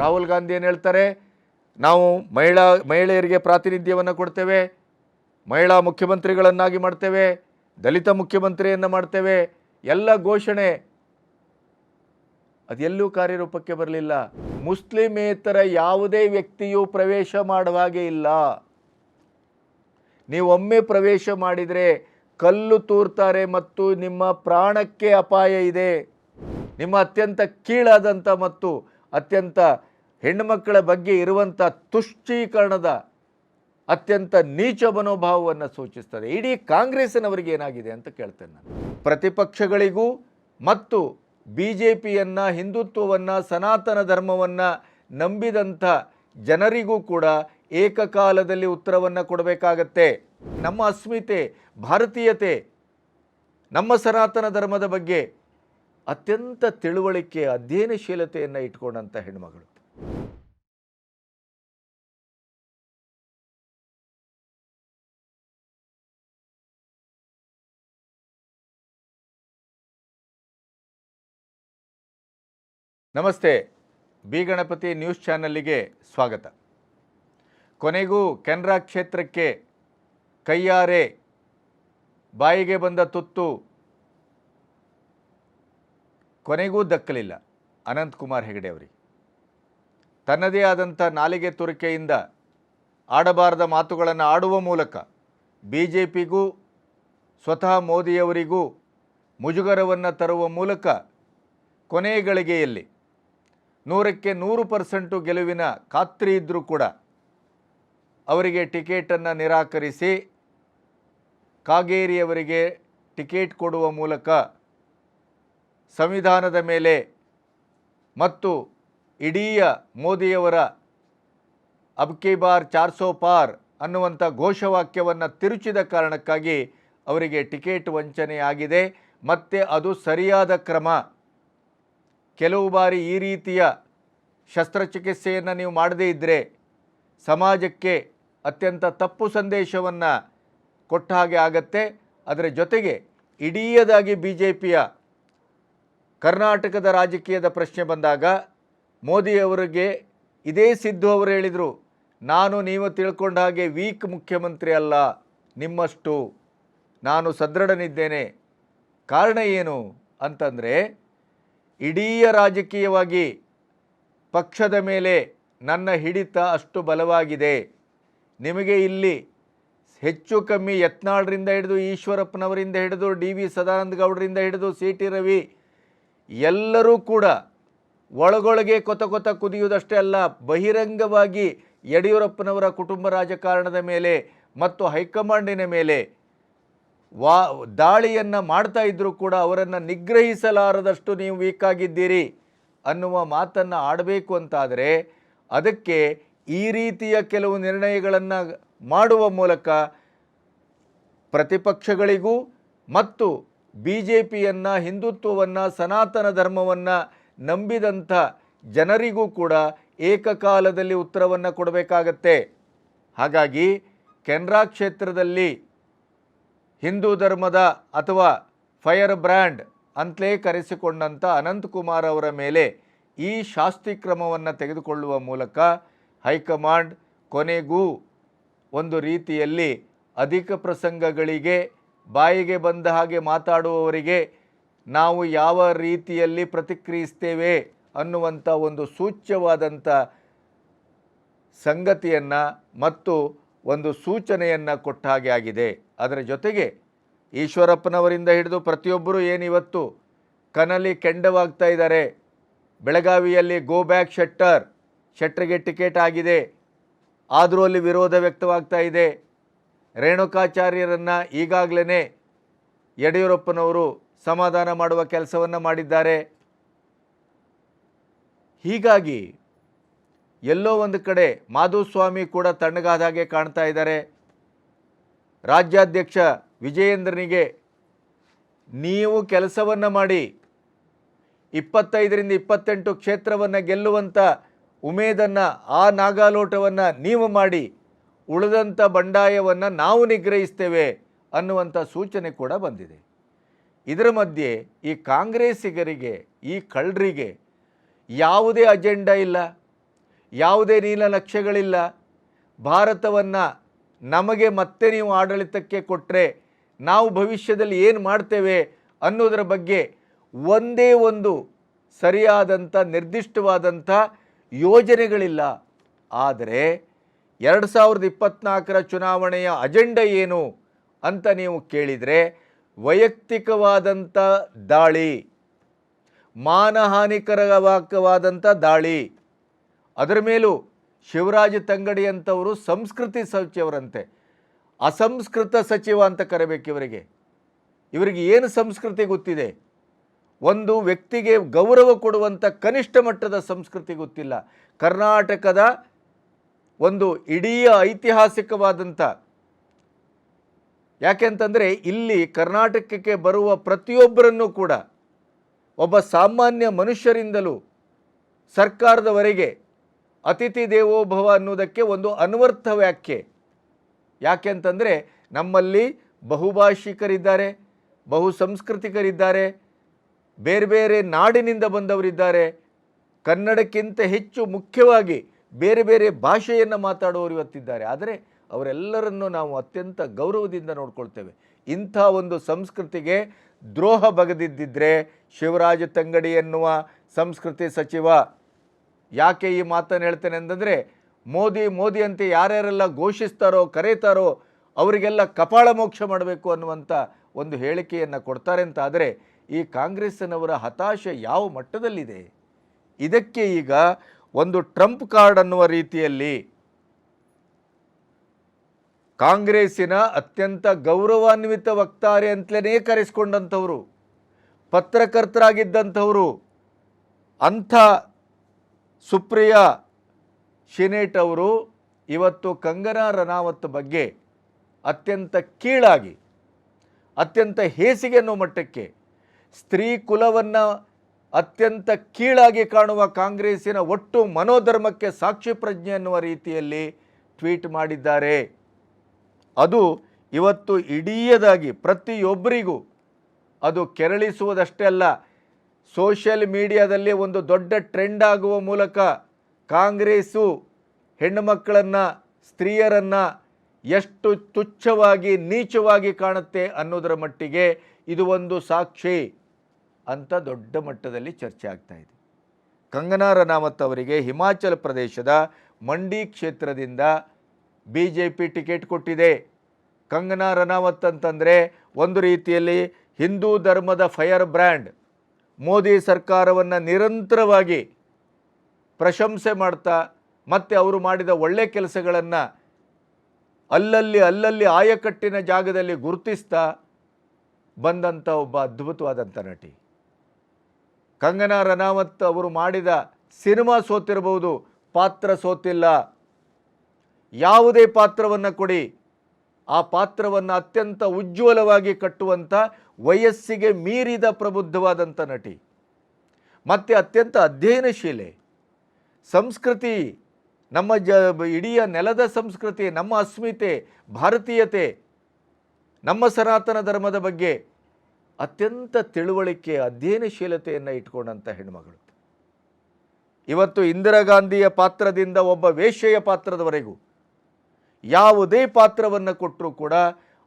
ರಾಹುಲ್ ಗಾಂಧಿ ಏನು ಹೇಳ್ತಾರೆ? ನಾವು ಮಹಿಳಾ, ಮಹಿಳೆಯರಿಗೆ ಪ್ರಾತಿನಿಧ್ಯವನ್ನು ಕೊಡ್ತೇವೆ, ಮಹಿಳಾ ಮುಖ್ಯಮಂತ್ರಿಗಳನ್ನಾಗಿ ಮಾಡ್ತೇವೆ, ದಲಿತ ಮುಖ್ಯಮಂತ್ರಿಯನ್ನು ಮಾಡ್ತೇವೆ, ಎಲ್ಲ ಘೋಷಣೆ ಅದೆಲ್ಲೂ ಕಾರ್ಯರೂಪಕ್ಕೆ ಬರಲಿಲ್ಲ. ಮುಸ್ಲಿಮೇತರ ಯಾವುದೇ ವ್ಯಕ್ತಿಯು ಪ್ರವೇಶ ಮಾಡುವ ಹಾಗೆ ಇಲ್ಲ. ನೀವು ಒಮ್ಮೆ ಪ್ರವೇಶ ಮಾಡಿದರೆ ಕಲ್ಲು ತೂರ್ತಾರೆ ಮತ್ತು ನಿಮ್ಮ ಪ್ರಾಣಕ್ಕೆ ಅಪಾಯ ಇದೆ. ನಿಮ್ಮ ಅತ್ಯಂತ ಕೀಳಾದಂಥ ಮತ್ತು ಅತ್ಯಂತ ಹೆಣ್ಣುಮಕ್ಕಳ ಬಗ್ಗೆ ಇರುವಂಥ ತುಷ್ಟೀಕರಣದ ಅತ್ಯಂತ ನೀಚ ಮನೋಭಾವವನ್ನು ಸೂಚಿಸ್ತದೆ. ಇಡೀ ಕಾಂಗ್ರೆಸ್ಸಿನವರಿಗೆ ಏನಾಗಿದೆ ಅಂತ ಕೇಳ್ತೇನೆ ನಾನು. ಪ್ರತಿಪಕ್ಷಗಳಿಗೂ ಮತ್ತು ಬಿ ಜೆ ಪಿಯನ್ನು ಹಿಂದುತ್ವವನ್ನು, ಸನಾತನ ಧರ್ಮವನ್ನು ನಂಬಿದಂಥ ಜನರಿಗೂ ಕೂಡ ಏಕಕಾಲದಲ್ಲಿ ಉತ್ತರವನ್ನು ಕೊಡಬೇಕಾಗತ್ತೆ. ನಮ್ಮ ಅಸ್ಮಿತೆ, ಭಾರತೀಯತೆ, ನಮ್ಮ ಸನಾತನ ಧರ್ಮದ ಬಗ್ಗೆ ಅತ್ಯಂತ ತಿಳುವಳಿಕೆ, ಅಧ್ಯಯನಶೀಲತೆಯನ್ನು ಇಟ್ಕೊಂಡಂಥ ಹೆಣ್ಮಗಳು ನಮಸ್ತೆ, ಬಿ ಗಣಪತಿ ನ್ಯೂಸ್ ಚಾನಲ್ಲಿಗೆ ಸ್ವಾಗತ. ಕೊನೆಗೂ ಕೆನರಾ ಕ್ಷೇತ್ರಕ್ಕೆ ಕೈಯಾರೆ, ಬಾಯಿಗೆ ಬಂದ ತುತ್ತು. ಕೊನೆಗೂ ದಕ್ಕಲಿಲ್ಲ ಅನಂತಕುಮಾರ್ ಹೆಗಡೆ ಅವರಿಗೆ. ತನ್ನದೇ ಆದಂಥ ನಾಲಿಗೆ ತುರಿಕೆಯಿಂದ ಆಡಬಾರದ ಮಾತುಗಳನ್ನು ಆಡುವ ಮೂಲಕ ಬಿ ಜೆ ಪಿಗೂ ಸ್ವತಃ ಮೋದಿಯವರಿಗೂ ಮುಜುಗರವನ್ನು ತರುವ ಮೂಲಕ ಕೊನೆಯ ಗಳಿಗೆಯಲ್ಲಿ ನೂರಕ್ಕೆ ನೂರು ಪರ್ಸೆಂಟು ಗೆಲುವಿನ ಖಾತ್ರಿ ಇದ್ದರೂ ಕೂಡ ಅವರಿಗೆ ಟಿಕೆಟನ್ನು ನಿರಾಕರಿಸಿ ಕಾಗೇರಿಯವರಿಗೆ ಟಿಕೆಟ್ ಕೊಡುವ ಮೂಲಕ ಸಂವಿಧಾನದ ಮೇಲೆ ಮತ್ತು ಇಡೀ ಮೋದಿಯವರ ಅಬ್ಕಿ ಬಾರ್ ಚಾರ್ ಸೋ ಪಾರ್ ಅನ್ನುವಂಥ ಘೋಷವಾಕ್ಯವನ್ನು ತಿರುಚಿದ ಕಾರಣಕ್ಕಾಗಿ ಅವರಿಗೆ ಟಿಕೆಟ್ ವಂಚನೆಯಾಗಿದೆ ಮತ್ತು ಅದು ಸರಿಯಾದ ಕ್ರಮ. ಕೆಲವು ಬಾರಿ ಈ ರೀತಿಯ ಶಸ್ತ್ರಚಿಕಿತ್ಸೆಯನ್ನು ನೀವು ಮಾಡದೇ ಇದ್ದರೆ ಸಮಾಜಕ್ಕೆ ಅತ್ಯಂತ ತಪ್ಪು ಸಂದೇಶವನ್ನು ಕೊಟ್ಟ ಹಾಗೆ ಆಗತ್ತೆ. ಅದರ ಜೊತೆಗೆ ಇಡೀಯದಾಗಿ ಬಿ ಜೆ ಪಿಯ ಕರ್ನಾಟಕದ ರಾಜಕೀಯದ ಪ್ರಶ್ನೆ ಬಂದಾಗ ಮೋದಿಯವರಿಗೆ ಇದೇ ಸಿದ್ದು ಅವರು ಹೇಳಿದರು, ನಾನು ನೀವು ತಿಳ್ಕೊಂಡ ಹಾಗೆ ವೀಕ್ ಮುಖ್ಯಮಂತ್ರಿ ಅಲ್ಲ, ನಿಮ್ಮಷ್ಟು ನಾನು ಸದೃಢನಿದ್ದೇನೆ. ಕಾರಣ ಏನು? ಅಂತಂದರೆ ಇಡೀ ರಾಜಕೀಯವಾಗಿ ಪಕ್ಷದ ಮೇಲೆ ನನ್ನ ಹಿಡಿತ ಅಷ್ಟು ಬಲವಾಗಿದೆ. ನಿಮಗೆ ಇಲ್ಲಿ ಹೆಚ್ಚು ಕಮ್ಮಿ ಯತ್ನಾಳ್ರಿಂದ ಹಿಡಿದು ಈಶ್ವರಪ್ಪನವರಿಂದ ಹಿಡಿದು ಡಿ ವಿ ಸದಾನಂದ ಗೌಡರಿಂದ ಹಿಡಿದು ಸಿ ಟಿ ರವಿ ಎಲ್ಲರೂ ಕೂಡ ಒಳಗೊಳಗೆ ಕೊತ ಕೊತ ಕುದಿಯುವುದಷ್ಟೇ ಅಲ್ಲ, ಬಹಿರಂಗವಾಗಿ ಯಡಿಯೂರಪ್ಪನವರ ಕುಟುಂಬ ರಾಜಕಾರಣದ ಮೇಲೆ ಮತ್ತು ಹೈಕಮಾಂಡಿನ ಮೇಲೆ ವಾ ದಾಳಿಯನ್ನು ಮಾಡ್ತಾ ಇದ್ದರೂ ಕೂಡ ಅವರನ್ನು ನಿಗ್ರಹಿಸಲಾರದಷ್ಟು ನೀವು ವೀಕ್ ಆಗಿದ್ದೀರಿ. ಅನ್ನುವ ಮಾತನ್ನು ಆಡಬೇಕು ಅಂತಾದರೆ ಅದಕ್ಕೆ ಈ ರೀತಿಯ ಕೆಲವು ನಿರ್ಣಯಗಳನ್ನು ಮಾಡುವ ಮೂಲಕ ಪ್ರತಿಪಕ್ಷಗಳಿಗೂ ಮತ್ತು ಬಿ ಜೆ ಪಿಯನ್ನು ಹಿಂದುತ್ವವನ್ನು ಸನಾತನ ಧರ್ಮವನ್ನು ನಂಬಿದಂಥ ಜನರಿಗೂ ಕೂಡ ಏಕಕಾಲದಲ್ಲಿ ಉತ್ತರವನ್ನು ಕೊಡಬೇಕಾಗತ್ತೆ. ಹಾಗಾಗಿ ಕೆನ್ರಾ ಕ್ಷೇತ್ರದಲ್ಲಿ ಹಿಂದೂ ಧರ್ಮದ ಅಥವಾ ಫೈರ್ ಬ್ರ್ಯಾಂಡ್ ಅಂತಲೇ ಕರೆಸಿಕೊಂಡಂಥ ಅನಂತಕುಮಾರ್ ಅವರ ಮೇಲೆ ಈ ಶಾಸ್ತಿ ಕ್ರಮವನ್ನು ತೆಗೆದುಕೊಳ್ಳುವ ಮೂಲಕ ಹೈಕಮಾಂಡ್ ಕೊನೆಗೂ ಒಂದು ರೀತಿಯಲ್ಲಿ ಅಧಿಕ ಪ್ರಸಂಗಗಳಿಗೆ, ಬಾಯಿಗೆ ಬಂದ ಹಾಗೆ ಮಾತಾಡುವವರಿಗೆ ನಾವು ಯಾವ ರೀತಿಯಲ್ಲಿ ಪ್ರತಿಕ್ರಿಯಿಸ್ತೇವೆ ಅನ್ನುವಂಥ ಒಂದು ಸೂಚ್ಯವಾದಂಥ ಸಂಗತಿಯನ್ನು ಮತ್ತು ಒಂದು ಸೂಚನೆಯನ್ನು ಕೊಟ್ಟ ಹಾಗೆ ಆಗಿದೆ. ಅದರ ಜೊತೆಗೆ ಈಶ್ವರಪ್ಪನವರಿಂದ ಹಿಡಿದು ಪ್ರತಿಯೊಬ್ಬರೂ ಏನಿವತ್ತು ಕನಲಿ ಕೆಂಡವಾಗ್ತಾ ಇದ್ದಾರೆ. ಬೆಳಗಾವಿಯಲ್ಲಿ ಗೋ ಬ್ಯಾಕ್ ಶೆಟ್ಟರ್, ಶೆಟ್ಟರ್ಗೆ ಟಿಕೆಟ್ ಆಗಿದೆ. ಆದರೂ ಅಲ್ಲಿ ವಿರೋಧ ವ್ಯಕ್ತವಾಗ್ತಾ ಇದೆ. ರೇಣುಕಾಚಾರ್ಯರನ್ನು ಈಗಾಗಲೇ ಯಡಿಯೂರಪ್ಪನವರು ಸಮಾಧಾನ ಮಾಡುವ ಕೆಲಸವನ್ನು ಮಾಡಿದ್ದಾರೆ. ಹೀಗಾಗಿ ಎಲ್ಲೋ ಒಂದು ಕಡೆ ಮಾಧುಸ್ವಾಮಿ ಕೂಡ ತಣ್ಣಗಾದ ಹಾಗೆ ಕಾಣ್ತಾ ಇದ್ದಾರೆ. ರಾಜ್ಯಾಧ್ಯಕ್ಷ ವಿಜಯೇಂದ್ರನಿಗೆ ನೀವು ಕೆಲಸವನ್ನು ಮಾಡಿ ಇಪ್ಪತ್ತೈದರಿಂದ ಇಪ್ಪತ್ತೆಂಟು ಕ್ಷೇತ್ರವನ್ನು ಗೆಲ್ಲುವಂಥ ಉಮೇದನ್ನು ಆ ನಾಗಾಲೋಟವನ್ನು ನೀವು ಮಾಡಿ ಉಳಿದಂಥ ಬಂಡಾಯವನ್ನು ನಾವು ನಿಗ್ರಹಿಸ್ತೇವೆ ಅನ್ನುವಂಥ ಸೂಚನೆ ಕೂಡ ಬಂದಿದೆ. ಇದರ ಮಧ್ಯೆ ಈ ಕಾಂಗ್ರೆಸ್ಸಿಗರಿಗೆ, ಈ ಕಳ್ಳರಿಗೆ ಯಾವುದೇ ಅಜೆಂಡಾ ಇಲ್ಲ, ಯಾವುದೇ ನೀಲನಕ್ಷೆಗಳಿಲ್ಲ ಭಾರತವನ್ನು ನಮಗೆ ಮತ್ತೆ ನೀವು ಆಡಳಿತಕ್ಕೆ ಕೊಟ್ಟರೆ ನಾವು ಭವಿಷ್ಯದಲ್ಲಿ ಏನು ಮಾಡ್ತೇವೆ ಅನ್ನೋದರ ಬಗ್ಗೆ ಒಂದೇ ಒಂದು ಸರಿಯಾದಂಥ, ನಿರ್ದಿಷ್ಟವಾದಂಥ ಯೋಜನೆಗಳಿಲ್ಲ. ಆದರೆ ಎರಡು ಸಾವಿರದ ಇಪ್ಪತ್ನಾಲ್ಕರ ಚುನಾವಣೆಯ ಅಜೆಂಡ ಏನು ಅಂತ ನೀವು ಕೇಳಿದರೆ ವೈಯಕ್ತಿಕವಾದಂಥ ದಾಳಿ ಮಾನಹಾನಿಕರವಾಕವಾದಂಥ ದಾಳಿ, ಅದರ ಮೇಲೂ ಶಿವರಾಜ ತಂಗಡಿಯಂಥವರು ಸಂಸ್ಕೃತಿ ಸಚಿವರಂತೆ ಅಸಂಸ್ಕೃತ ಸಚಿವ ಅಂತ ಕರೆಬೇಕು ಇವರಿಗೆ. ಇವರಿಗೆ ಏನು ಸಂಸ್ಕೃತಿ ಗೊತ್ತಿದೆ? ಒಂದು ವ್ಯಕ್ತಿಗೆ ಗೌರವ ಕೊಡುವಂಥ ಕನಿಷ್ಠ ಮಟ್ಟದ ಸಂಸ್ಕೃತಿ ಗೊತ್ತಿಲ್ಲ. ಕರ್ನಾಟಕದ ಒಂದು ಇಡೀ ಐತಿಹಾಸಿಕವಾದಂಥ ಯಾಕೆಂತಂದರೆ ಇಲ್ಲಿ ಕರ್ನಾಟಕಕ್ಕೆ ಬರುವ ಪ್ರತಿಯೊಬ್ಬರನ್ನೂ ಕೂಡ ಒಬ್ಬ ಸಾಮಾನ್ಯ ಮನುಷ್ಯರಿಂದಲೂ ಸರ್ಕಾರದವರೆಗೆ ಅತಿಥಿ ದೇವೋಭವ ಅನ್ನೋದಕ್ಕೆ ಒಂದು ಅನ್ವರ್ಥ ವ್ಯಾಖ್ಯೆ. ಯಾಕೆ ಅಂತಂದರೆ ನಮ್ಮಲ್ಲಿ ಬಹುಭಾಷಿಕರಿದ್ದಾರೆ ಬಹು ಸಂಸ್ಕೃತಿಕರಿದ್ದಾರೆ ಬೇರೆ ಬೇರೆ ನಾಡಿನಿಂದ ಬಂದವರಿದ್ದಾರೆ, ಕನ್ನಡಕ್ಕಿಂತ ಹೆಚ್ಚು ಮುಖ್ಯವಾಗಿ ಬೇರೆ ಬೇರೆ ಭಾಷೆಯನ್ನು ಮಾತಾಡುವವರು ಇವತ್ತಿದ್ದಾರೆ. ಆದರೆ ಅವರೆಲ್ಲರನ್ನು ನಾವು ಅತ್ಯಂತ ಗೌರವದಿಂದ ನೋಡ್ಕೊಳ್ತೇವೆ. ಇಂಥ ಒಂದು ಸಂಸ್ಕೃತಿಗೆ ದ್ರೋಹ ಬಗೆದಿದ್ದರೆ ಶಿವರಾಜ ತಂಗಡಿ ಎನ್ನುವ ಸಂಸ್ಕೃತಿ ಸಚಿವ ಯಾಕೆ ಈ ಮಾತನ್ನು ಹೇಳ್ತೇನೆ ಅಂತಂದರೆ ಮೋದಿ ಮೋದಿ ಅಂತ ಯಾರ್ಯಾರೆಲ್ಲ ಘೋಷಿಸ್ತಾರೋ, ಕರೀತಾರೋ, ಅವರಿಗೆಲ್ಲ ಕಪಾಳ ಮೋಕ್ಷ ಮಾಡಬೇಕು ಅನ್ನುವಂಥ ಒಂದು ಹೇಳಿಕೆಯನ್ನು ಕೊಡ್ತಾರೆ ಅಂತ ಆದರೆ ಈ ಕಾಂಗ್ರೆಸ್ಸಿನವರ ಹತಾಶೆ ಯಾವ ಮಟ್ಟದಲ್ಲಿದೆ? ಇದಕ್ಕೆ ಈಗ ಒಂದು ಟ್ರಂಪ್ ಕಾರ್ಡ್ ಅನ್ನುವ ರೀತಿಯಲ್ಲಿ ಕಾಂಗ್ರೆಸ್ಸಿನ ಅತ್ಯಂತ ಗೌರವಾನ್ವಿತ ವಕ್ತಾರೆ ಅಂತಲೇ ಕರೆಸ್ಕೊಂಡಂಥವರು, ಪತ್ರಕರ್ತರಾಗಿದ್ದಂಥವರು, ಅಂಥ ಸುಪ್ರಿಯಾ ಶಿನೇಟ್ ಅವರು ಇವತ್ತು ಕಂಗನಾ ರನಾವತ್ ಬಗ್ಗೆ ಅತ್ಯಂತ ಕೀಳಾಗಿ, ಅತ್ಯಂತ ಹೇಸಿಗೆ ಅನ್ನೋ ಮಟ್ಟಕ್ಕೆ, ಸ್ತ್ರೀ ಕುಲವನ್ನು ಅತ್ಯಂತ ಕೀಳಾಗಿ ಕಾಣುವ ಕಾಂಗ್ರೆಸ್ಸಿನ ಒಟ್ಟು ಮನೋಧರ್ಮಕ್ಕೆ ಸಾಕ್ಷಿ ಪ್ರಜ್ಞೆ ಎನ್ನುವ ರೀತಿಯಲ್ಲಿ ಟ್ವೀಟ್ ಮಾಡಿದ್ದಾರೆ. ಅದು ಇವತ್ತು ಇಡೀಯದಾಗಿ ಪ್ರತಿಯೊಬ್ಬರಿಗೂ ಅದು ಕೆರಳಿಸುವುದಷ್ಟೇ ಅಲ್ಲ, ಸೋಷಿಯಲ್ ಮೀಡಿಯಾದಲ್ಲಿ ಒಂದು ದೊಡ್ಡ ಟ್ರೆಂಡ್ ಆಗುವ ಮೂಲಕ ಕಾಂಗ್ರೆಸ್ಸು ಹೆಣ್ಣುಮಕ್ಕಳನ್ನು ಸ್ತ್ರೀಯರನ್ನು ಎಷ್ಟು ತುಚ್ಛವಾಗಿ, ನೀಚವಾಗಿ ಕಾಣುತ್ತೆ ಅನ್ನೋದರ ಮಟ್ಟಿಗೆ ಇದು ಒಂದು ಸಾಕ್ಷಿ ಅಂತ ದೊಡ್ಡ ಮಟ್ಟದಲ್ಲಿ ಚರ್ಚೆ ಆಗ್ತಾ ಇದೆ. ಕಂಗನಾ ರನಾವತ್ ಅವರಿಗೆ ಹಿಮಾಚಲ ಪ್ರದೇಶದ ಮಂಡಿ ಕ್ಷೇತ್ರದಿಂದ ಬಿ ಜೆ ಪಿ ಟಿಕೆಟ್ ಕೊಟ್ಟಿದೆ. ಕಂಗನಾ ರನಾವತ್ ಅಂತಂದರೆ ಒಂದು ರೀತಿಯಲ್ಲಿ ಹಿಂದೂ ಧರ್ಮದ ಫೈರ್ ಬ್ರ್ಯಾಂಡ್. ಮೋದಿ ಸರ್ಕಾರವನ್ನು ನಿರಂತರವಾಗಿ ಪ್ರಶಂಸೆ ಮಾಡ್ತಾ ಮತ್ತು ಅವರು ಮಾಡಿದ ಒಳ್ಳೆ ಕೆಲಸಗಳನ್ನು ಅಲ್ಲಲ್ಲಿ ಅಲ್ಲಲ್ಲಿ ಆಯಕಟ್ಟಿನ ಜಾಗದಲ್ಲಿ ಗುರುತಿಸ್ತಾ ಬಂದಂಥ ಒಬ್ಬ ಅದ್ಭುತವಾದಂಥ ನಟಿ. ಕಂಗನಾ ರನಾವತ್ ಅವರು ಮಾಡಿದ ಸಿನಿಮಾ ಸೋತಿರಬಹುದು ಪಾತ್ರ ಸೋತಿಲ್ಲ. ಯಾವುದೇ ಪಾತ್ರವನ್ನು ಕೊಡಿ. ಆ ಪಾತ್ರವನ್ನು ಅತ್ಯಂತ ಉಜ್ವಲವಾಗಿ ಕಟ್ಟುವಂಥ ವಯಸ್ಸಿಗೆ ಮೀರಿದ ಪ್ರಬುದ್ಧವಾದಂಥ ನಟಿ. ಮತ್ತು ಅತ್ಯಂತ ಅಧ್ಯಯನಶೀಲೆ. ಸಂಸ್ಕೃತಿ, ನಮ್ಮ ಜ, ಇಡೀ ನೆಲದ ಸಂಸ್ಕೃತಿ, ನಮ್ಮ ಅಸ್ಮಿತೆ, ಭಾರತೀಯತೆ, ನಮ್ಮ ಸನಾತನ ಧರ್ಮದ ಬಗ್ಗೆ ಅತ್ಯಂತ ತಿಳುವಳಿಕೆ, ಅಧ್ಯಯನಶೀಲತೆಯನ್ನು ಇಟ್ಕೊಂಡಂಥ ಹೆಣ್ಮಗಳು. ಇವತ್ತು ಇಂದಿರಾ ಗಾಂಧಿಯ ಪಾತ್ರದಿಂದ ಒಬ್ಬ ವೇಶ್ಯೆಯ ಪಾತ್ರದವರೆಗೂ ಯಾವುದೇ ಪಾತ್ರವನ್ನು ಕೊಟ್ಟರೂ ಕೂಡ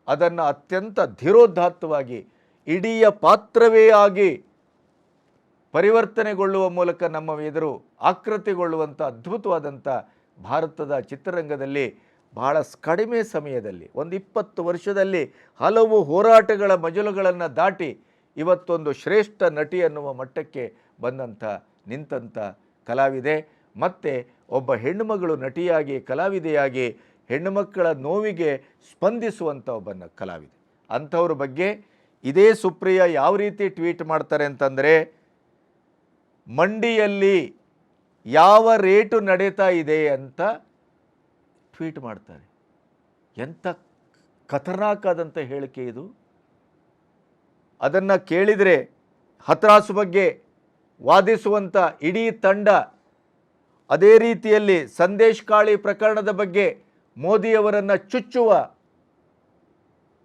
ಅದನ್ನು ಅತ್ಯಂತ ಧೀರೋದಾತ್ತವಾಗಿ ಇಡೀ ಪಾತ್ರವೇ ಆಗಿ ಪರಿವರ್ತನೆಗೊಳ್ಳುವ ಮೂಲಕ ನಮ್ಮ ಎದುರು ಆಕೃತಿಗೊಳ್ಳುವಂಥ ಅದ್ಭುತವಾದಂಥ ಭಾರತದ ಚಿತ್ರರಂಗದಲ್ಲಿ ಬಹಳ ಕಡಿಮೆ ಸಮಯದಲ್ಲಿ, ಒಂದು ಇಪ್ಪತ್ತು ವರ್ಷದಲ್ಲಿ ಹಲವು ಹೋರಾಟಗಳ ಮಜಲುಗಳನ್ನು ದಾಟಿ ಇವತ್ತೊಂದು ಶ್ರೇಷ್ಠ ನಟಿ ಅನ್ನುವ ಮಟ್ಟಕ್ಕೆ ಬಂದಂಥ, ನಿಂತಂಥ ಕಲಾವಿದೆ. ಮತ್ತು ಒಬ್ಬ ಹೆಣ್ಣುಮಗಳು ನಟಿಯಾಗಿ, ಕಲಾವಿದೆಯಾಗಿ ಹೆಣ್ಣುಮಕ್ಕಳ ನೋವಿಗೆ ಸ್ಪಂದಿಸುವಂಥ ಒಬ್ಬನ ಕಲಾವಿದೆ. ಅಂಥವ್ರ ಬಗ್ಗೆ ಇದೇ ಸುಪ್ರಿಯ ಯಾವ ರೀತಿ ಟ್ವೀಟ್ ಮಾಡ್ತಾರೆ ಅಂತಂದರೆ ಮಂಡಿಯಲ್ಲಿ ಯಾವ ರೇಟು ನಡೀತಾ ಇದೆ ಅಂತ ಟ್ವೀಟ್ ಮಾಡ್ತಾರೆ. ಎಂಥ ಖತರ್ನಾಕ್ ಆದಂಥ ಹೇಳಿಕೆ ಇದು. ಅದನ್ನು ಕೇಳಿದರೆ ಹತ್ರಾಸು ಬಗ್ಗೆ ವಾದಿಸುವಂಥ ಇಡೀ ತಂಡ ಅದೇ ರೀತಿಯಲ್ಲಿ ಸಂದೇಶ್ ಕಾಳಿ ಪ್ರಕರಣದ ಬಗ್ಗೆ ಮೋದಿಯವರನ್ನು ಚುಚ್ಚುವ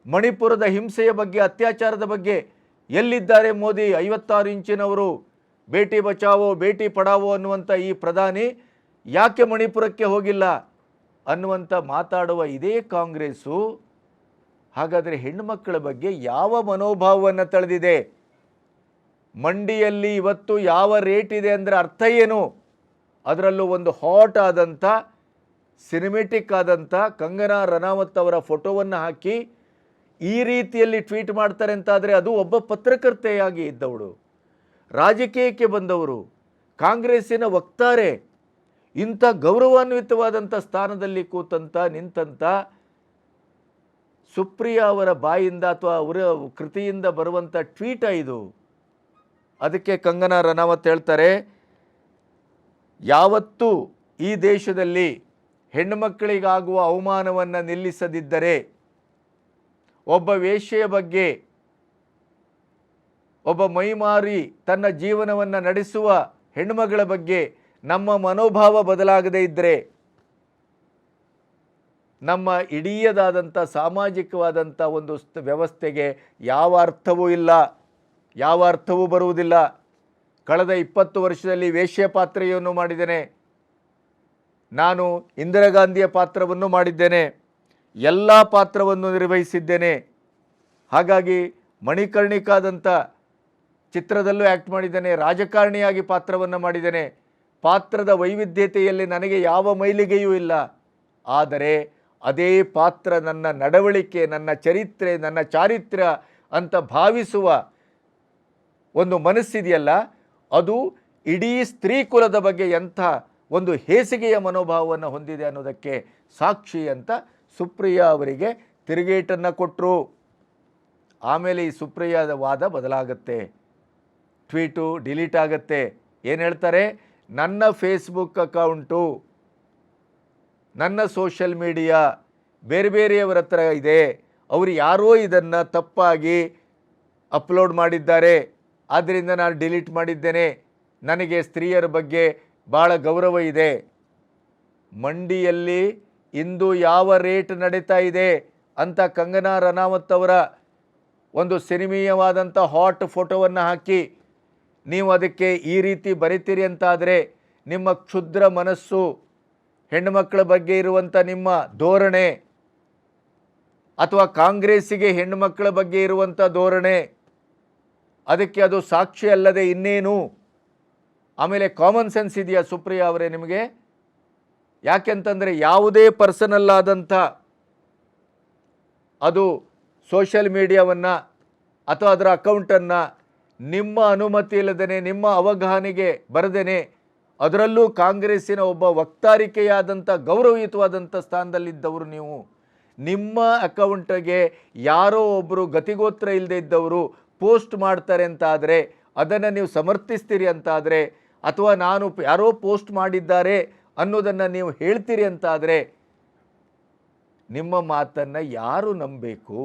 ಮಣಿಪುರದ ಹಿಂಸೆಯ ಬಗ್ಗೆ, ಅತ್ಯಾಚಾರದ ಬಗ್ಗೆ ಎಲ್ಲಿದ್ದಾರೆ ಮೋದಿ ಐವತ್ತಾರು ಇಂಚಿನವರು? ಬೇಟಿ ಬಚಾವೋ, ಬೇಟಿ ಪಡಾವೋ ಅನ್ನುವಂಥ ಈ ಪ್ರಧಾನಿ ಯಾಕೆ ಮಣಿಪುರಕ್ಕೆ ಹೋಗಿಲ್ಲ ಅನ್ನುವಂಥ ಮಾತಾಡುವ ಇದೇ ಕಾಂಗ್ರೆಸ್ಸು, ಹಾಗಾದರೆ ಹೆಣ್ಣುಮಕ್ಕಳ ಬಗ್ಗೆ ಯಾವ ಮನೋಭಾವವನ್ನು ತಳೆದಿದೆ? ಮಂಡಿಯಲ್ಲಿ ಇವತ್ತು ಯಾವ ರೇಟ್ ಇದೆ ಅಂದರೆ ಅರ್ಥ ಏನು? ಅದರಲ್ಲೂ ಒಂದು ಹಾಟ್ ಆದಂಥ, ಸಿನಿಮೆಟಿಕ್ ಆದಂಥ ಕಂಗನಾ ರನಾವತ್ ಅವರ ಫೋಟೋವನ್ನು ಹಾಕಿ ಈ ರೀತಿಯಲ್ಲಿ ಟ್ವೀಟ್ ಮಾಡ್ತಾರೆ ಅಂತಾದರೆ ಅದು ಒಬ್ಬ ಪತ್ರಕರ್ತೆಯಾಗಿ ಇದ್ದವಳು. ರಾಜಕೀಯಕ್ಕೆ ಬಂದವರು, ಕಾಂಗ್ರೆಸ್ಸಿನ ವಕ್ತಾರೆ, ಇಂಥ ಗೌರವಾನ್ವಿತವಾದಂಥ ಸ್ಥಾನದಲ್ಲಿ ಕೂತಂಥ, ನಿಂತಂಥ ಸುಪ್ರಿಯಾ ಅವರ ಬಾಯಿಂದ ಅಥವಾ ಅವರ ಕೃತಿಯಿಂದ ಬರುವಂಥ ಟ್ವೀಟ ಇದು. ಅದಕ್ಕೆ ಕಂಗನಾ ರನಾವತ್ ಹೇಳ್ತಾರೆ, ಯಾವತ್ತೂ ಈ ದೇಶದಲ್ಲಿ ಹೆಣ್ಣುಮಕ್ಕಳಿಗಾಗುವ ಅವಮಾನವನ್ನು ನಿಲ್ಲಿಸದಿದ್ದರೆ, ಒಬ್ಬ ವೇಶ್ಯೆಯ ಬಗ್ಗೆ ಒಬ್ಬ ಮೈಮಾರಿ ತನ್ನ ಜೀವನವನ್ನು ನಡೆಸುವ ಹೆಣ್ಣುಮಗಳ ಬಗ್ಗೆ ನಮ್ಮ ಮನೋಭಾವ ಬದಲಾಗದೇ ಇದ್ದರೆ ನಮ್ಮ ಇಡೀಯದಾದಂಥ ಸಾಮಾಜಿಕವಾದಂಥ ಒಂದು ಸ್ಥ- ವ್ಯವಸ್ಥೆಗೆ ಯಾವ ಅರ್ಥವೂ ಇಲ್ಲ, ಯಾವ ಅರ್ಥವೂ ಬರುವುದಿಲ್ಲ. ಕಳೆದ ಇಪ್ಪತ್ತು ವರ್ಷದಲ್ಲಿ ವೇಶ್ಯ ಪಾತ್ರೆಯನ್ನು ಮಾಡಿದ್ದೇನೆ. ನಾನು ಇಂದಿರಾ ಗಾಂಧಿಯ ಪಾತ್ರವನ್ನು ಮಾಡಿದ್ದೇನೆ. ಎಲ್ಲ ಪಾತ್ರವನ್ನು ನಿರ್ವಹಿಸಿದ್ದೇನೆ. ಹಾಗಾಗಿ ಮಣಿಕರ್ಣಿಕಾದಂಥ ಚಿತ್ರದಲ್ಲೂ ಆ್ಯಕ್ಟ್ ಮಾಡಿದ್ದೇನೆ, ರಾಜಕಾರಣಿಯಾಗಿ ಪಾತ್ರವನ್ನು ಮಾಡಿದ್ದೇನೆ. ಪಾತ್ರದ ವೈವಿಧ್ಯತೆಯಲ್ಲಿ ನನಗೆ ಯಾವ ಮೈಲಿಗೆಯೂ ಇಲ್ಲ. ಆದರೆ ಅದೇ ಪಾತ್ರ ನನ್ನ ನಡವಳಿಕೆ, ನನ್ನ ಚರಿತ್ರೆ, ನನ್ನ ಚಾರಿತ್ರ್ಯ ಅಂತ ಭಾವಿಸುವ ಒಂದು ಮನಸ್ಸಿದೆಯಲ್ಲ, ಅದು ಇಡೀ ಸ್ತ್ರೀ ಕುಲದ ಬಗ್ಗೆ ಎಂಥ ಒಂದು ಹೇಸಿಗೆಯ ಮನೋಭಾವವನ್ನು ಹೊಂದಿದೆ ಅನ್ನೋದಕ್ಕೆ ಸಾಕ್ಷಿ ಅಂತ ಸುಪ್ರಿಯಾ ಅವರಿಗೆ ತಿರುಗೇಟನ್ನು ಕೊಟ್ಟರು ಆಮೇಲೆ ಈ ಸುಪ್ರಿಯಾದ ವಾದ ಬದಲಾಗುತ್ತೆ. ಟ್ವೀಟು ಡಿಲೀಟ್ ಆಗುತ್ತೆ. ಏನು ಹೇಳ್ತಾರೆ? ನನ್ನ ಫೇಸ್ಬುಕ್ ಅಕೌಂಟು, ನನ್ನ ಸೋಷಲ್ ಮೀಡಿಯಾ, ಬೇರೆ ಬೇರೆಯವರ ಹತ್ರ ಇದೆ. ಅವರು ಯಾರೋ ಇದನ್ನು ತಪ್ಪಾಗಿ ಅಪ್ಲೋಡ್ ಮಾಡಿದ್ದಾರೆ. ಆದ್ದರಿಂದ ನಾನು ಡಿಲೀಟ್ ಮಾಡಿದ್ದೇನೆ. ನನಗೆ ಸ್ತ್ರೀಯರ ಬಗ್ಗೆ ಭಾಳ ಗೌರವ ಇದೆ. ಮಂಡಿಯಲ್ಲಿ ಇಂದು ಯಾವ ರೇಟ್ ನಡೀತಾ ಇದೆ ಅಂತ ಕಂಗನಾ ರನಾವತ್ ಅವರ ಒಂದು ಸಿನಿಮೀಯವಾದಂಥ ಹಾಟ್ ಫೋಟೋವನ್ನು ಹಾಕಿ ನೀವು ಅದಕ್ಕೆ ಈ ರೀತಿ ಬರಿತೀರಿ ಅಂತಾದರೆ ನಿಮ್ಮ ಕ್ಷುದ್ರ ಮನಸ್ಸು ಹೆಣ್ಣುಮಕ್ಕಳ ಬಗ್ಗೆ ಇರುವಂಥ ನಿಮ್ಮ ಧೋರಣೆ ಅಥವಾ ಕಾಂಗ್ರೆಸ್ಸಿಗೆ ಹೆಣ್ಣುಮಕ್ಕಳ ಬಗ್ಗೆ ಇರುವಂಥ ಧೋರಣೆ, ಅದಕ್ಕೆ ಅದು ಸಾಕ್ಷಿ ಅಲ್ಲದೆ ಇನ್ನೇನು? ಆಮೇಲೆ ಕಾಮನ್ ಸೆನ್ಸ್ ಇದೆಯಾ ಸುಪ್ರಿಯಾ ಅವರೇ ನಿಮಗೆ? ಯಾಕೆಂತಂದರೆ ಯಾವುದೇ ಪರ್ಸನಲ್ ಆದಂಥ ಅದು ಸೋಷಿಯಲ್ ಮೀಡಿಯಾವನ್ನು ಅಥವಾ ಅದರ ಅಕೌಂಟನ್ನು ನಿಮ್ಮ ಅನುಮತಿ ಇಲ್ಲದೇ ನಿಮ್ಮ ಅವಗಾಹನೆಗೆ ಬರದೇನೆ, ಅದರಲ್ಲೂ ಕಾಂಗ್ರೆಸ್ಸಿನ ಒಬ್ಬ ವಕ್ತಾರಿಕೆಯಾದಂಥ, ಗೌರವಯುತವಾದಂಥ ಸ್ಥಾನದಲ್ಲಿದ್ದವರು ನೀವು. ನಿಮ್ಮ ಅಕೌಂಟ್ಗೆ ಯಾರೋ ಒಬ್ಬರು ಗತಿಗೋತ್ರ ಇಲ್ಲದೆ ಇದ್ದವರು ಪೋಸ್ಟ್ ಮಾಡ್ತಾರೆ ಅಂತ ಆದರೆ ಅದನ್ನು ನೀವು ಸಮರ್ಥಿಸ್ತೀರಿ ಅಂತಾದರೆ, ಅಥವಾ ನಾನು ಯಾರೋ ಪೋಸ್ಟ್ ಮಾಡಿದ್ದಾರೆ ಅನ್ನೋದನ್ನು ನೀವು ಹೇಳ್ತೀರಿ ಅಂತಾದರೆ, ನಿಮ್ಮ ಮಾತನ್ನು ಯಾರು ನಂಬಬೇಕು?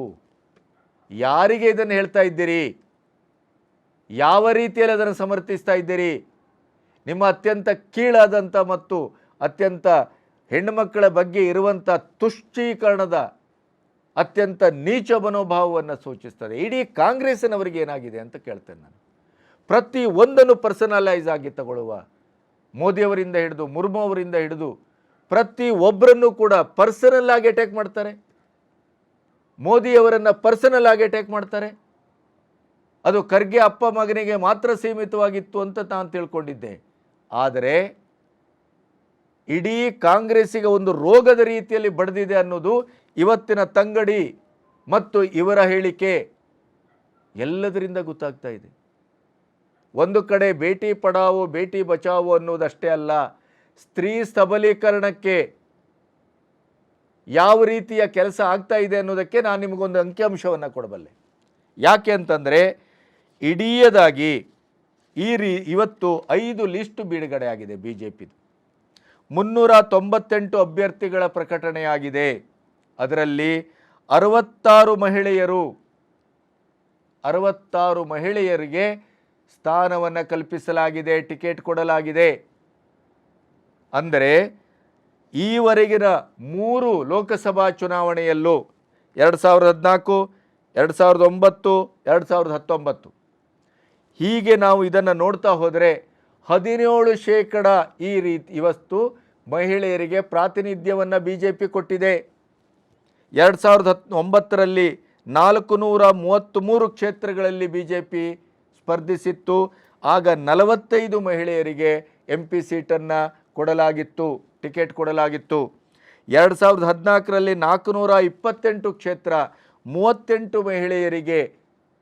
ಯಾರಿಗೆ ಇದನ್ನು ಹೇಳ್ತಾ ಇದ್ದೀರಿ? ಯಾವ ರೀತಿಯಲ್ಲಿ ಅದನ್ನು ಸಮರ್ಥಿಸ್ತಾ ಇದ್ದೀರಿ? ನಿಮ್ಮ ಅತ್ಯಂತ ಕೀಳಾದಂಥ ಮತ್ತು ಅತ್ಯಂತ ಹೆಣ್ಣುಮಕ್ಕಳ ಬಗ್ಗೆ ಇರುವಂಥ ತುಷ್ಟೀಕರಣದ ಅತ್ಯಂತ ನೀಚ ಮನೋಭಾವವನ್ನು ಸೂಚಿಸ್ತದೆ. ಇಡೀ ಕಾಂಗ್ರೆಸ್ಸಿನವರಿಗೆ ಏನಾಗಿದೆ ಅಂತ ಕೇಳ್ತೇನೆ ನಾನು. ಪ್ರತಿ ಒಂದನ್ನು ಪರ್ಸನಲೈಸ್ ಆಗಿ ತಗೊಳ್ಳುವ ಮೋದಿಯವರಿಂದ ಹಿಡಿದು, ಮುರ್ಮು ಅವರಿಂದ ಹಿಡಿದು ಪ್ರತಿ ಒಬ್ಬರನ್ನು ಕೂಡ ಪರ್ಸನಲ್ ಆಗಿ ಅಟ್ಯಾಕ್ ಮಾಡ್ತಾರೆ. ಮೋದಿಯವರನ್ನು ಪರ್ಸನಲ್ ಆಗಿ ಅಟ್ಯಾಕ್ ಮಾಡ್ತಾರೆ. ಅದು ಖರ್ಗೆ ಅಪ್ಪ ಮಗನಿಗೆ ಮಾತ್ರ ಸೀಮಿತವಾಗಿತ್ತು ಅಂತ ನಾನು ತಿಳ್ಕೊಂಡಿದ್ದೆ. ಆದರೆ ಇಡೀ ಕಾಂಗ್ರೆಸ್ಸಿಗೆ ಒಂದು ರೋಗದ ರೀತಿಯಲ್ಲಿ ಬಡಿದಿದೆ ಅನ್ನೋದು ಇವತ್ತಿನ ತಂಗಡಿ ಮತ್ತು ಇವರ ಹೇಳಿಕೆ ಎಲ್ಲದರಿಂದ ಗೊತ್ತಾಗ್ತಾ ಇದೆ. ಒಂದು ಕಡೆ ಬೇಟಿ ಪಡಾವೋ, ಬೇಟಿ ಬಚಾವೋ ಅನ್ನೋದಷ್ಟೇ ಅಲ್ಲ, ಸ್ತ್ರೀ ಸಬಲೀಕರಣಕ್ಕೆ ಯಾವ ರೀತಿಯ ಕೆಲಸ ಆಗ್ತಾ ಇದೆ ಅನ್ನೋದಕ್ಕೆ ನಾನು ನಿಮಗೊಂದು ಅಂಕಿಅಂಶವನ್ನು ಕೊಡಬಲ್ಲೆ. ಯಾಕೆ ಅಂತಂದರೆ ಇಡೀಯದಾಗಿ ಈ ರೀ ಇವತ್ತು ಐದು ಲಿಸ್ಟ್ ಬಿಡುಗಡೆ ಆಗಿದೆ ಬಿ ಜೆ ಪಿದು ಮುನ್ನೂರ ತೊಂಬತ್ತೆಂಟು ಅಭ್ಯರ್ಥಿಗಳ ಪ್ರಕಟಣೆಯಾಗಿದೆ. ಅದರಲ್ಲಿ ಅರವತ್ತಾರು ಮಹಿಳೆಯರು, ಅರವತ್ತಾರು ಮಹಿಳೆಯರಿಗೆ ಸ್ಥಾನವನ್ನು ಕಲ್ಪಿಸಲಾಗಿದೆ, ಟಿಕೆಟ್ ಕೊಡಲಾಗಿದೆ. ಅಂದರೆ ಈವರೆಗಿನ ಮೂರು ಲೋಕಸಭಾ ಚುನಾವಣೆಯಲ್ಲೂ ಎರಡು ಸಾವಿರದ ಹದಿನಾಲ್ಕು, ಎರಡು ಸಾವಿರದ ಒಂಬತ್ತು, ಎರಡು ಸಾವಿರದ ಹತ್ತೊಂಬತ್ತು ಹೀಗೆ ನಾವು ಇದನ್ನು ನೋಡ್ತಾ ಹೋದರೆ ಹದಿನೇಳು ಶೇಕಡ ಈ ರೀತಿ ಇವತ್ತು ಮಹಿಳೆಯರಿಗೆ ಪ್ರಾತಿನಿಧ್ಯವನ್ನು ಬಿ ಜೆ ಪಿ ಕೊಟ್ಟಿದೆ. ಎರಡು ಸಾವಿರದ ಹತ್ ಒಂಬತ್ತರಲ್ಲಿ ನಾಲ್ಕು ನೂರ ಮೂವತ್ತ್ಮೂರು ಕ್ಷೇತ್ರಗಳಲ್ಲಿ ಬಿ ಜೆ ಪಿ ಸ್ಪರ್ಧಿಸಿತ್ತು. ಆಗ ನಲವತ್ತೈದು ಮಹಿಳೆಯರಿಗೆ ಎಂ ಪಿ ಸೀಟನ್ನು ಕೊಡಲಾಗಿತ್ತು, ಟಿಕೆಟ್ ಕೊಡಲಾಗಿತ್ತು. ಎರಡು ಸಾವಿರದ ಹದಿನಾಲ್ಕರಲ್ಲಿ ನಾಲ್ಕುನೂರ ಇಪ್ಪತ್ತೆಂಟು ಕ್ಷೇತ್ರ ಮೂವತ್ತೆಂಟು ಮಹಿಳೆಯರಿಗೆ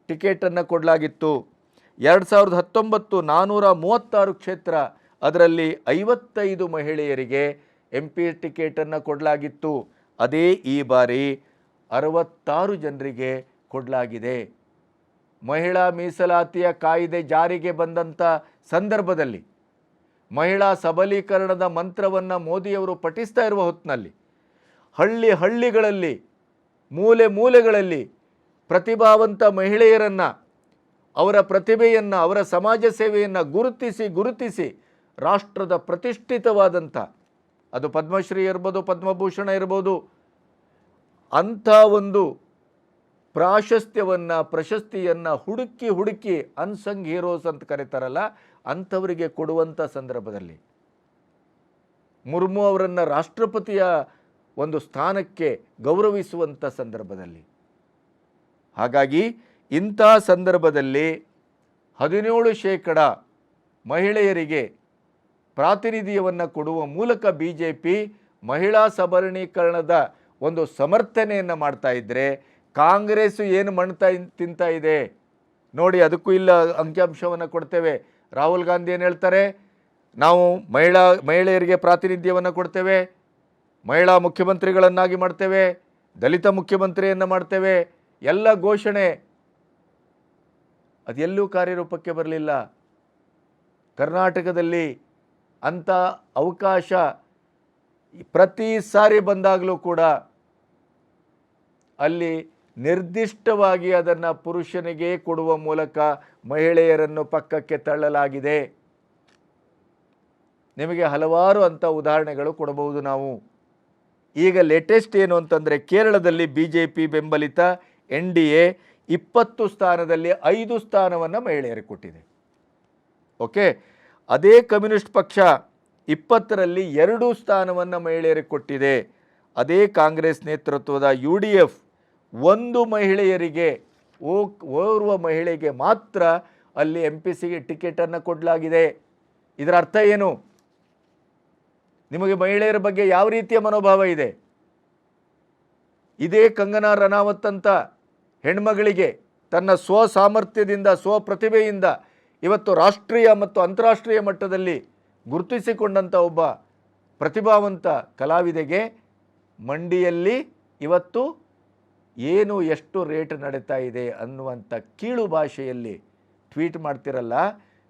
ಟಿಕೆಟನ್ನು ಕೊಡಲಾಗಿತ್ತು. ಎರಡು ಸಾವಿರದ ಹತ್ತೊಂಬತ್ತು ನಾನ್ನೂರ ಮೂವತ್ತಾರು ಕ್ಷೇತ್ರ, ಅದರಲ್ಲಿ ಐವತ್ತೈದು ಮಹಿಳೆಯರಿಗೆ ಎಂ ಪಿ ಟಿಕೆಟನ್ನು ಕೊಡಲಾಗಿತ್ತು. ಅದೇ ಈ ಬಾರಿ ಅರವತ್ತಾರು ಜನರಿಗೆ ಕೊಡಲಾಗಿದೆ. ಮಹಿಳಾ ಮೀಸಲಾತಿಯ ಕಾಯ್ದೆ ಜಾರಿಗೆ ಬಂದಂಥ ಸಂದರ್ಭದಲ್ಲಿ ಮಹಿಳಾ ಸಬಲೀಕರಣದ ಮಂತ್ರವನ್ನು ಮೋದಿಯವರು ಪಠಿಸ್ತಾ ಇರುವ ಹೊತ್ತಿನಲ್ಲಿ ಹಳ್ಳಿ ಹಳ್ಳಿಗಳಲ್ಲಿ, ಮೂಲೆ ಮೂಲೆಗಳಲ್ಲಿ ಪ್ರತಿಭಾವಂತ ಮಹಿಳೆಯರನ್ನು ಅವರ ಪ್ರತಿಭೆಯನ್ನು, ಅವರ ಸಮಾಜ ಸೇವೆಯನ್ನು ಗುರುತಿಸಿ ಗುರುತಿಸಿ ರಾಷ್ಟ್ರದ ಪ್ರತಿಷ್ಠಿತವಾದಂಥ, ಅದು ಪದ್ಮಶ್ರೀ ಇರ್ಬೋದು, ಪದ್ಮಭೂಷಣ ಇರ್ಬೋದು, ಅಂಥ ಒಂದು ಪ್ರಾಶಸ್ತ್ಯವನ್ನು, ಪ್ರಶಸ್ತಿಯನ್ನು ಹುಡುಕಿ ಹುಡುಕಿ ಅನ್ಸಂಗ್ ಹೀರೋಸ್ ಅಂತ ಕರೀತಾರಲ್ಲ, ಅಂಥವರಿಗೆ ಕೊಡುವಂಥ ಸಂದರ್ಭದಲ್ಲಿ. ಮುರ್ಮು ಅವರನ್ನು ರಾಷ್ಟ್ರಪತಿಯ ಒಂದು ಸ್ಥಾನಕ್ಕೆ ಗೌರವಿಸುವಂಥ ಸಂದರ್ಭದಲ್ಲಿ. ಹಾಗಾಗಿ ಇಂಥ ಸಂದರ್ಭದಲ್ಲಿ ಹದಿನೇಳು ಶೇಕಡ ಮಹಿಳೆಯರಿಗೆ ಪ್ರಾತಿನಿಧ್ಯವನ್ನು ಕೊಡುವ ಮೂಲಕ ಬಿ ಜೆ ಪಿ ಮಹಿಳಾ ಸಬಲೀಕರಣದ ಒಂದು ಸಮರ್ಥನೆಯನ್ನು ಮಾಡ್ತಾ ಇದ್ದರೆ ಕಾಂಗ್ರೆಸ್ಸು ಏನು ಮಣ್ತಾ ತಿಂತಾ ಇದೆ? ನೋಡಿ, ಅದಕ್ಕೂ ಇಲ್ಲ ಅಂಕಿಅಂಶವನ್ನು ಕೊಡ್ತೇವೆ. ರಾಹುಲ್ ಗಾಂಧಿ ಏನು ಹೇಳ್ತಾರೆ? ನಾವು ಮಹಿಳಾ, ಮಹಿಳೆಯರಿಗೆ ಪ್ರಾತಿನಿಧ್ಯವನ್ನು ಕೊಡ್ತೇವೆ. ಮಹಿಳಾ ಮುಖ್ಯಮಂತ್ರಿಗಳನ್ನಾಗಿ ಮಾಡ್ತೇವೆ. ದಲಿತ ಮುಖ್ಯಮಂತ್ರಿಯನ್ನು ಮಾಡ್ತೇವೆ. ಎಲ್ಲ ಘೋಷಣೆ ಅದೆಲ್ಲೂ ಕಾರ್ಯರೂಪಕ್ಕೆ ಬರಲಿಲ್ಲ. ಕರ್ನಾಟಕದಲ್ಲಿ ಅಂಥ ಅವಕಾಶ ಪ್ರತಿ ಸಾರಿ ಬಂದಾಗಲೂ ಕೂಡ ಅಲ್ಲಿ ನಿರ್ದಿಷ್ಟವಾಗಿ ಅದನ್ನು ಪುರುಷನಿಗೆ ಕೊಡುವ ಮೂಲಕ ಮಹಿಳೆಯರನ್ನು ಪಕ್ಕಕ್ಕೆ ತಳ್ಳಲಾಗಿದೆ. ನಿಮಗೆ ಹಲವಾರು ಅಂಥ ಉದಾಹರಣೆಗಳು ಕೊಡಬಹುದು ನಾವು. ಈಗ ಲೇಟೆಸ್ಟ್ ಏನು ಅಂತಂದರೆ ಕೇರಳದಲ್ಲಿ ಬಿ ಬೆಂಬಲಿತ ಎನ್ ಡಿ ಎ ಇಪ್ಪತ್ತು ಸ್ಥಾನದಲ್ಲಿ ಐದು ಸ್ಥಾನವನ್ನು ಮಹಿಳೆಯರಿಗೆ ಕೊಟ್ಟಿದೆ. ಓಕೆ? ಅದೇ ಕಮ್ಯುನಿಸ್ಟ್ ಪಕ್ಷ ಇಪ್ಪತ್ತರಲ್ಲಿ ಎರಡು ಸ್ಥಾನವನ್ನು ಮಹಿಳೆಯರಿಗೆ ಕೊಟ್ಟಿದೆ. ಅದೇ ಕಾಂಗ್ರೆಸ್ ನೇತೃತ್ವದ ಯು ಡಿ ಎಫ್ ಒಂದು ಮಹಿಳೆಯರಿಗೆ ಓರ್ವ ಮಹಿಳೆಗೆ ಮಾತ್ರ ಅಲ್ಲಿ ಎಂ ಪಿ ಸಿಗೆ ಟಿಕೆಟನ್ನು ಕೊಡಲಾಗಿದೆ. ಇದರ ಅರ್ಥ ಏನು? ನಿಮಗೆ ಮಹಿಳೆಯರ ಬಗ್ಗೆ ಯಾವ ರೀತಿಯ ಮನೋಭಾವ ಇದೆ? ಇದೇ ಕಂಗನಾ ರನಾವತ್ ಅಂತ ಹೆಣ್ಮಗಳಿಗೆ ತನ್ನ ಸ್ವ ಸಾಮರ್ಥ್ಯದಿಂದ ಸ್ವ ಪ್ರತಿಭೆಯಿಂದ ಇವತ್ತು ರಾಷ್ಟ್ರೀಯ ಮತ್ತು ಅಂತಾರಾಷ್ಟ್ರೀಯ ಮಟ್ಟದಲ್ಲಿ ಗುರುತಿಸಿಕೊಂಡಂಥ ಒಬ್ಬ ಪ್ರತಿಭಾವಂತ ಕಲಾವಿದೆಗೆ ಮಂಡಿಯಲ್ಲಿ ಇವತ್ತು ಏನು ಎಷ್ಟು ರೇಟ್ ನಡೀತಾ ಇದೆ ಅನ್ನುವಂಥ ಕೀಳು ಭಾಷೆಯಲ್ಲಿ ಟ್ವೀಟ್ ಮಾಡ್ತಿರಲ್ಲ,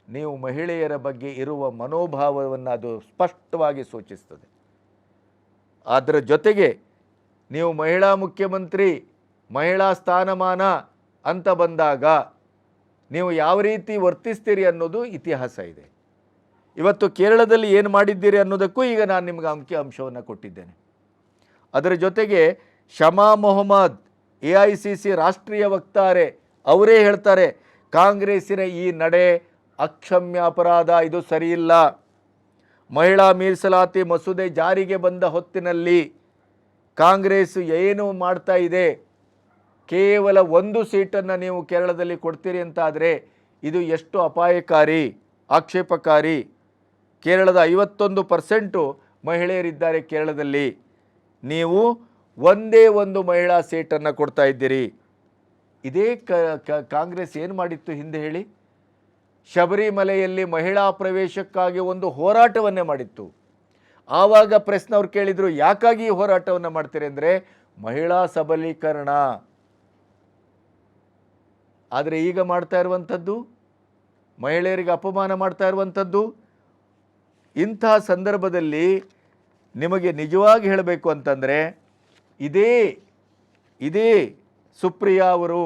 ನೀವು ಮಹಿಳೆಯರ ಬಗ್ಗೆ ಇರುವ ಮನೋಭಾವವನ್ನು ಅದು ಸ್ಪಷ್ಟವಾಗಿ ಸೂಚಿಸ್ತದೆ. ಅದರ ಜೊತೆಗೆ ನೀವು ಮಹಿಳಾ ಮುಖ್ಯಮಂತ್ರಿ ಮಹಿಳಾ ಸ್ಥಾನಮಾನ ಅಂತ ಬಂದಾಗ ನೀವು ಯಾವ ರೀತಿ ವರ್ತಿಸ್ತೀರಿ ಅನ್ನೋದು ಇತಿಹಾಸ ಇದೆ. ಇವತ್ತು ಕೇರಳದಲ್ಲಿ ಏನು ಮಾಡಿದ್ದೀರಿ ಅನ್ನೋದಕ್ಕೂ ಈಗ ನಾನು ನಿಮ್ಗೆ ಅಂಕಿ ಅಂಶವನ್ನು ಕೊಟ್ಟಿದ್ದೇನೆ. ಅದರ ಜೊತೆಗೆ Shama Mohamed, A I C C ರಾಷ್ಟ್ರೀಯ ವಕ್ತಾರೆ ಅವರೇ ಹೇಳ್ತಾರೆ, ಕಾಂಗ್ರೆಸ್ಸಿನ ಈ ನಡೆ ಅಕ್ಷಮ್ಯ ಅಪರಾಧ, ಇದು ಸರಿಯಿಲ್ಲ. ಮಹಿಳಾ ಮೀಸಲಾತಿ ಮಸೂದೆ ಜಾರಿಗೆ ಬಂದ ಹೊತ್ತಿನಲ್ಲಿ ಕಾಂಗ್ರೆಸ್ ಏನು ಮಾಡ್ತಾ ಇದೆ? ಕೇವಲ ಒಂದು ಸೀಟನ್ನು ನೀವು ಕೇರಳದಲ್ಲಿ ಕೊಡ್ತೀರಿ ಅಂತಾದರೆ ಇದು ಎಷ್ಟು ಅಪಾಯಕಾರಿ, ಆಕ್ಷೇಪಕಾರಿ. ಕೇರಳದ ಐವತ್ತೊಂದು ಪರ್ಸೆಂಟು ಮಹಿಳೆಯರಿದ್ದಾರೆ ಕೇರಳದಲ್ಲಿ. ನೀವು ಒಂದೇ ಒಂದು ಮಹಿಳಾ ಸೀಟನ್ನು ಕೊಡ್ತಾ ಇದ್ದೀರಿ. ಇದೇ ಕಾಂಗ್ರೆಸ್ ಏನು ಮಾಡಿತ್ತು ಹಿಂದೆ ಹೇಳಿ? ಶಬರಿಮಲೆಯಲ್ಲಿ ಮಹಿಳಾ ಪ್ರವೇಶಕ್ಕಾಗಿ ಒಂದು ಹೋರಾಟವನ್ನೇ ಮಾಡಿತ್ತು. ಆವಾಗ ಪ್ರೆಸ್ನವ್ರು ಕೇಳಿದರು, ಯಾಕಾಗಿ ಈ ಹೋರಾಟವನ್ನು ಮಾಡ್ತೀರಿ ಅಂದರೆ ಮಹಿಳಾ ಸಬಲೀಕರಣ. ಆದರೆ ಈಗ ಮಾಡ್ತಾ ಇರುವಂಥದ್ದು, ಮಹಿಳೆಯರಿಗೆ ಅಪಮಾನ ಮಾಡ್ತಾ ಇರುವಂಥದ್ದು, ಇಂಥ ಸಂದರ್ಭದಲ್ಲಿ ನಿಮಗೆ ನಿಜವಾಗಿ ಹೇಳಬೇಕು ಅಂತಂದರೆ, ಇದೇ ಇದೇ ಸುಪ್ರಿಯಾ ಅವರು